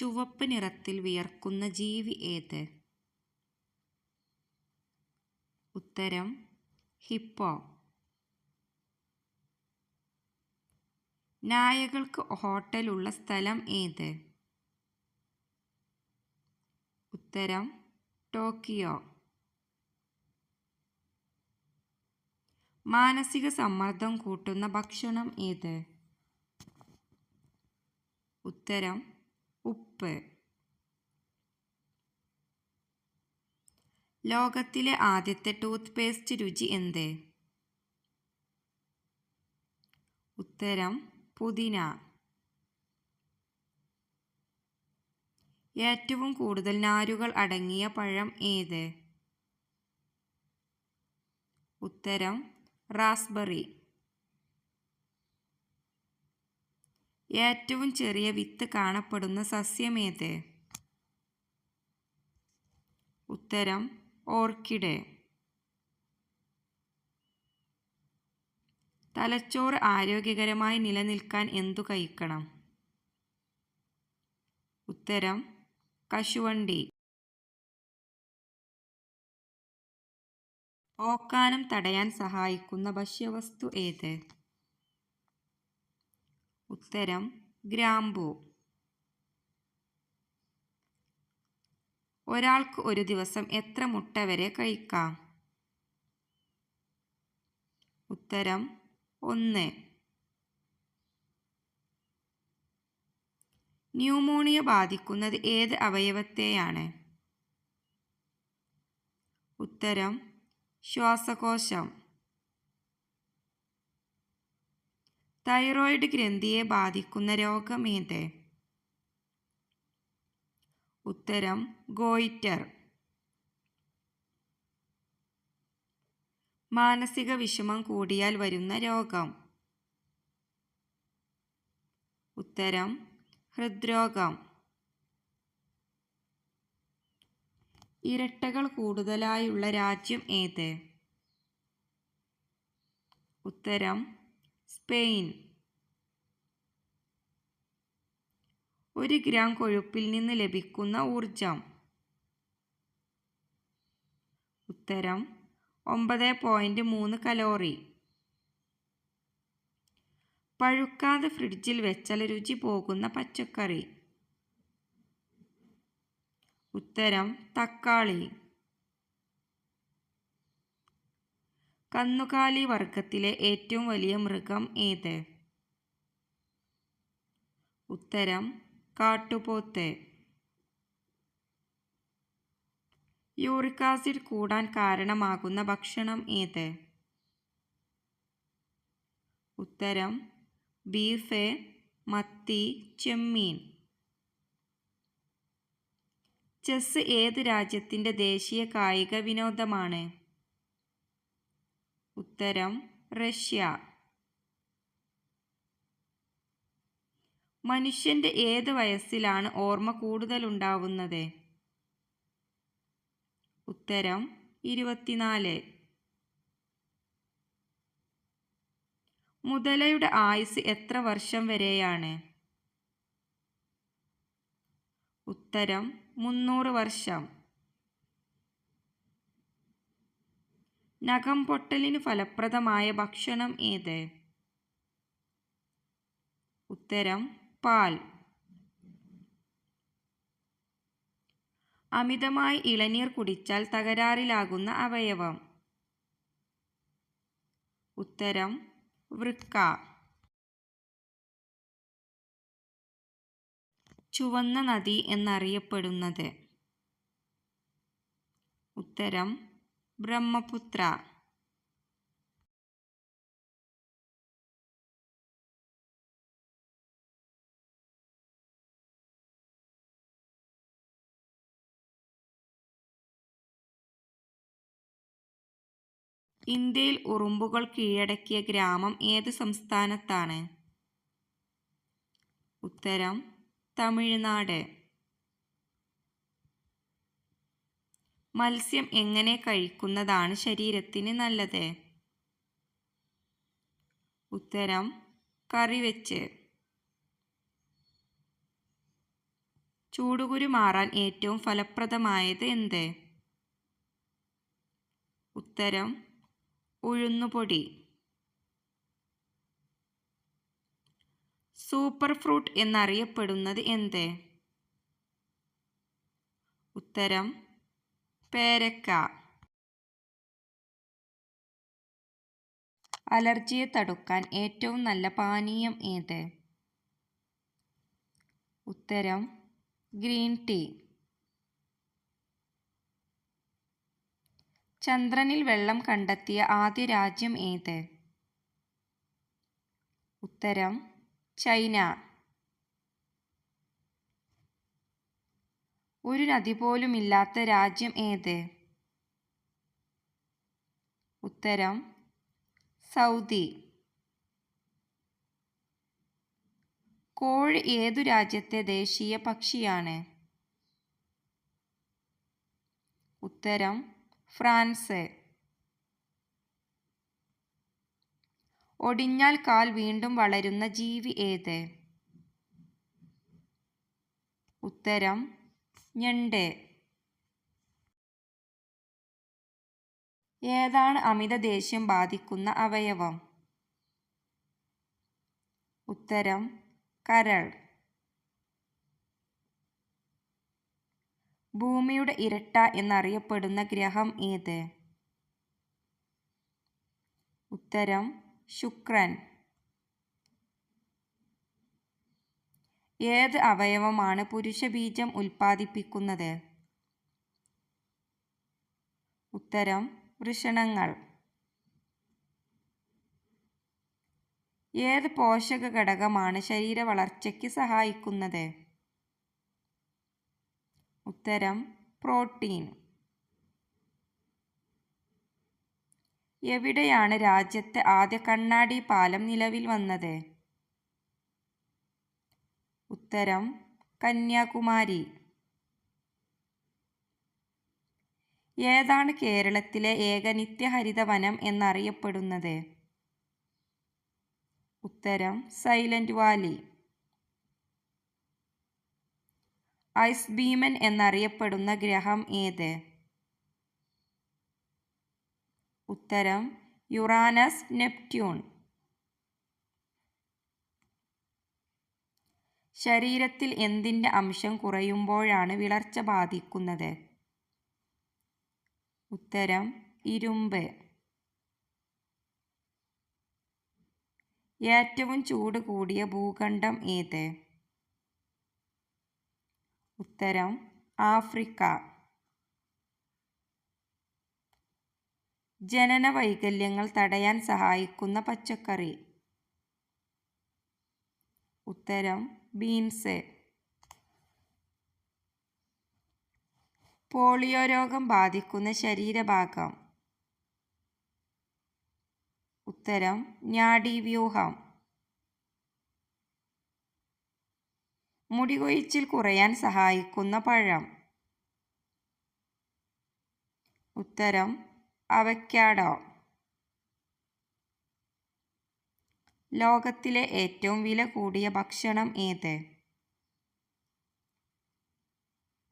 ചുവപ്പ് നിറത്തിൽ വിയർക്കുന്ന ജീവി ഏത്? ഉത്തരം ഹിപ്പോ. നായകൾക്ക് ഹോട്ടലുള്ള സ്ഥലം ഏത്? ഉത്തരം ടോക്കിയോ. മാനസിക സമ്മർദ്ദം കൂട്ടുന്ന ഭക്ഷണം ഏത്? ഉത്തരം ഉപ്പ്. ലോകത്തിലെ ആദ്യത്തെ ടൂത്ത് പേസ്റ്റ് രുചി എന്ത്? ഉത്തരം പുതിന. ഏറ്റവും കൂടുതൽ നാരുകൾ അടങ്ങിയ പഴം ഏത്? ഉത്തരം റാസ്ബെറി. ഏറ്റവും ചെറിയ വിത്ത് കാണപ്പെടുന്ന സസ്യമേത്? ഉത്തരം ഓർക്കിഡ്. തലച്ചോറ് ആരോഗ്യകരമായി നിലനിൽക്കാൻ എന്തു കഴിക്കണം? ഉത്തരം കശുവണ്ടി. ഓക്കാനം തടയാൻ സഹായിക്കുന്ന ഭക്ഷ്യവസ്തു ഏത്? ഉത്തരം ഗ്രാമ്പു. ഒരാൾക്ക് ഒരു ദിവസം എത്ര മുട്ട വരെ കഴിക്കാം? ഉത്തരം ഒന്ന്. ന്യൂമോണിയ ബാധിക്കുന്നത് ഏത് അവയവത്തെയാണ്? ഉത്തരം ശ്വാസകോശം. തൈറോയിഡ് ഗ്രന്ഥിയെ ബാധിക്കുന്ന രോഗമേത് ഉത്തരം ഗോയിറ്റർ. മാനസിക വിഷമം കൂടിയാൽ വരുന്ന രോഗം. ഉത്തരം ഹൃദ്രോഗം. ഇരട്ടകൾ കൂടുതലായുള്ള രാജ്യം ഏത്? ഉത്തരം സ്പെയിൻ. ഒരു ഗ്രാം കൊഴുപ്പിൽ നിന്ന് ലഭിക്കുന്ന ഊർജം ഉത്തരം ഒമ്പത് പോയിന്റ് മൂന്ന് കലോറി. പഴുക്കാതെ ഫ്രിഡ്ജിൽ വെച്ചാൽ രുചി പോകുന്ന പച്ചക്കറി. ഉത്തരം തക്കാളി. കന്നുകാലി വർഗത്തിലെ ഏറ്റവും വലിയ മൃഗം ഏത്? ഉത്തരം കാട്ടുപോത്ത്. യൂറിക് ആസിഡ് കൂടാൻ കാരണമാകുന്ന ഭക്ഷണം ഏത്? ഉത്തരം ബീഫ് മത്തി ചെമ്മീൻ. ചെസ് ഏത് രാജ്യത്തിന്റെ ദേശീയ കായിക വിനോദമാണ്? ഉത്തരം റഷ്യ. മനുഷ്യന്റെ ഏത് വയസ്സിലാണ് ഓർമ്മ കൂടുതലുണ്ടാവുന്നത്? ഉത്തരം ഇരുപത്തിനാല്. മുതലയുടെ ആയുസ് എത്ര വർഷം വരെയാണ്? ഉത്തരം മുന്നൂറ് വർഷം. നഖം പൊട്ടലിന് ഫലപ്രദമായ ഭക്ഷണം ഏത്? ഉത്തരം പാൽ. അമിതമായി ഇളനീർ കുടിച്ചാൽ തകരാറിലാകുന്ന അവയവം. ഉത്തരം വൃക്ക. ചുവന്ന നദി എന്നറിയപ്പെടുന്നത്. ഉത്തരം ബ്രഹ്മപുത്ര. ഇന്ത്യയിൽ ഉറുമ്പുകൾ കീഴടക്കിയ ഗ്രാമം ഏത് സംസ്ഥാനത്താണ്? ഉത്തരം തമിഴ്നാട്. മത്സ്യം എങ്ങനെ കഴിക്കുന്നതാണ് ശരീരത്തിന് നല്ലത്? ഉത്തരം കറി വെച്ച്. ചൂടുകുരു മാറാൻ ഏറ്റവും ഫലപ്രദമായത് എന്ത്? ഉത്തരം ഉഴുന്നുപൊടി. സൂപ്പർ ഫ്രൂട്ട് എന്നറിയപ്പെടുന്നത് എന്ത്? ഉത്തരം പേരക്ക. അലർജിയെ തടുക്കാൻ ഏറ്റവും നല്ല പാനീയം ഏത്? ഉത്തരം ഗ്രീൻ ടീ. ചന്ദ്രനിൽ വെള്ളം കണ്ടെത്തിയ ആദ്യ രാജ്യം ഏത്? ഉത്തരം ചൈന. ഒരു നദി പോലുമില്ലാത്ത രാജ്യം ഏത്? ഉത്തരം സൗദി. കോഴി ഏതു രാജ്യത്തെ ദേശീയ പക്ഷിയാണ്? ഉത്തരം ഫ്രാൻസ്. ഒടിഞ്ഞാൽ കാൽ വീണ്ടും വളരുന്ന ജീവി ഏത്? ഉത്തരം ഞണ്ട്. ഏതാണ് അമിത ദേഷ്യം ബാധിക്കുന്ന അവയവം? ഉത്തരം കരൾ. ഭൂമിയുടെ ഇരട്ട എന്നറിയപ്പെടുന്ന ഗ്രഹം ഏത്? ഉത്തരം ശുക്രൻ. ഏത് അവയവമാണ് പുരുഷബീജം ഉൽപ്പാദിപ്പിക്കുന്നത്? ഉത്തരം വൃഷണങ്ങൾ. ഏത് പോഷക ഘടകമാണ് ശരീര വളർച്ചയ്ക്ക് സഹായിക്കുന്നത്? ഉത്തരം പ്രോട്ടീൻ. എവിടെയാണ് രാജ്യത്തെ ആദ്യ കണ്ണാടി പാലം നിലവിൽ വന്നത്? ഉത്തരം കന്യാകുമാരി. ഏതാണ് കേരളത്തിലെ ഏക നിത്യഹരിതവനം എന്നറിയപ്പെടുന്നത്? ഉത്തരം സൈലന്റ് വാലി. ഐസ് ഭീമൻ എന്നറിയപ്പെടുന്ന ഗ്രഹം ഏത്? ഉത്തരം യുറാനസ് നെപ്റ്റ്യൂൺ. ശരീരത്തിൽ എന്തിന്റെ അംശം കുറയുമ്പോഴാണ് വിളർച്ച ബാധിക്കുന്നത്? ഉത്തരം ഇരുമ്പ്. ഏറ്റവും ചൂട് കൂടിയ ഭൂഖണ്ഡം ഏത്? ഉത്തരം ആഫ്രിക്ക. ജനന വൈകല്യങ്ങൾ തടയാൻ സഹായിക്കുന്ന പച്ചക്കറി. ഉത്തരം ബീൻസ്. പോളിയോ രോഗം ബാധിക്കുന്ന ശരീരഭാഗം. ഉത്തരം ഞാഡീവ്യൂഹം മുടികൊഴിച്ചിൽ കുറയാൻ സഹായിക്കുന്ന പഴം. ഉത്തരം അവക്കാഡോ ലോകത്തിലെ ഏറ്റവും വില കൂടിയ ഭക്ഷണം ഏത്?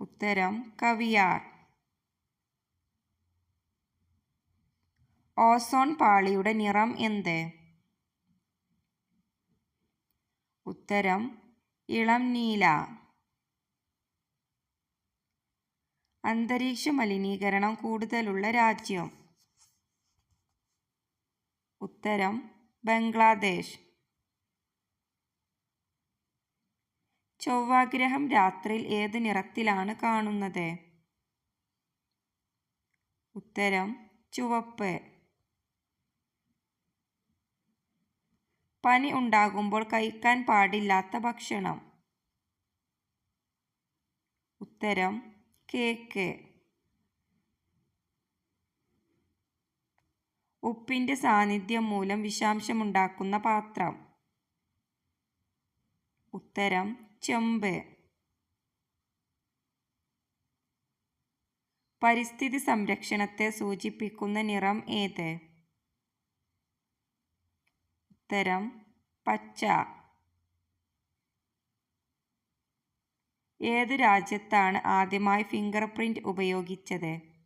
ഉത്തരം കവിയാർ. ഓസോൺ പാളിയുടെ നിറം എന്ത്? ഉത്തരം ഇളം നീല. അന്തരീക്ഷ മലിനീകരണം കൂടുതലുള്ള രാജ്യം. ഉത്തരം ബംഗ്ലാദേശ്. ചൊവ്വാഗ്രഹം രാത്രിയിൽ ഏത് നിറത്തിലാണ് കാണുന്നത്? ഉത്തരം ചുവപ്പ്. പനി ഉണ്ടാകുമ്പോൾ കഴിക്കാൻ പാടില്ലാത്ത ഭക്ഷണം. ഉത്തരം കേക്ക്. ഉപ്പിന്റെ സാന്നിധ്യം മൂലം വിഷാംശമുണ്ടാക്കുന്ന പാത്രം. ഉത്തരം ചെമ്പ്. പരിസ്ഥിതി സംരക്ഷണത്തെ സൂചിപ്പിക്കുന്ന നിറം ഏത്? ഉത്തരം പച്ച. ഏത് രാജ്യത്താണ് ആദ്യമായി ഫിംഗർ പ്രിന്റ് ഉപയോഗിച്ചത്?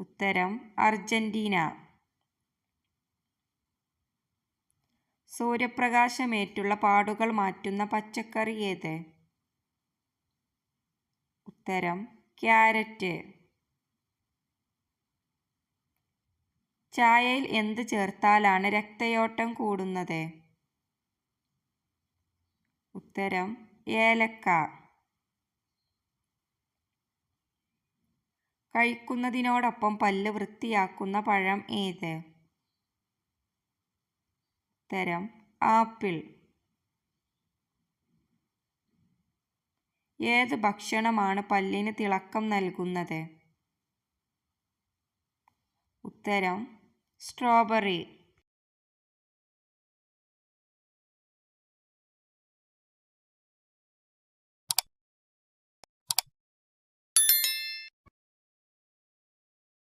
ഉത്തരം അർജന്റീന. സൂര്യപ്രകാശമേറ്റുള്ള പാടുകൾ മാറ്റുന്ന പച്ചക്കറി ഏത്? ഉത്തരം ക്യാരറ്റ്. ചായയിൽ എന്ത് ചേർത്താലാണ് രക്തയോട്ടം കൂടുന്നത്? ഉത്തരം ഏലക്ക. കഴിക്കുന്നതിനോടൊപ്പം പല്ല് വൃത്തിയാക്കുന്ന പഴം ഏത്? തരം ആപ്പിൾ. ഏത് ഭക്ഷണമാണ് പല്ലിന് തിളക്കം നൽകുന്നത്? ഉത്തരം സ്ട്രോബെറി.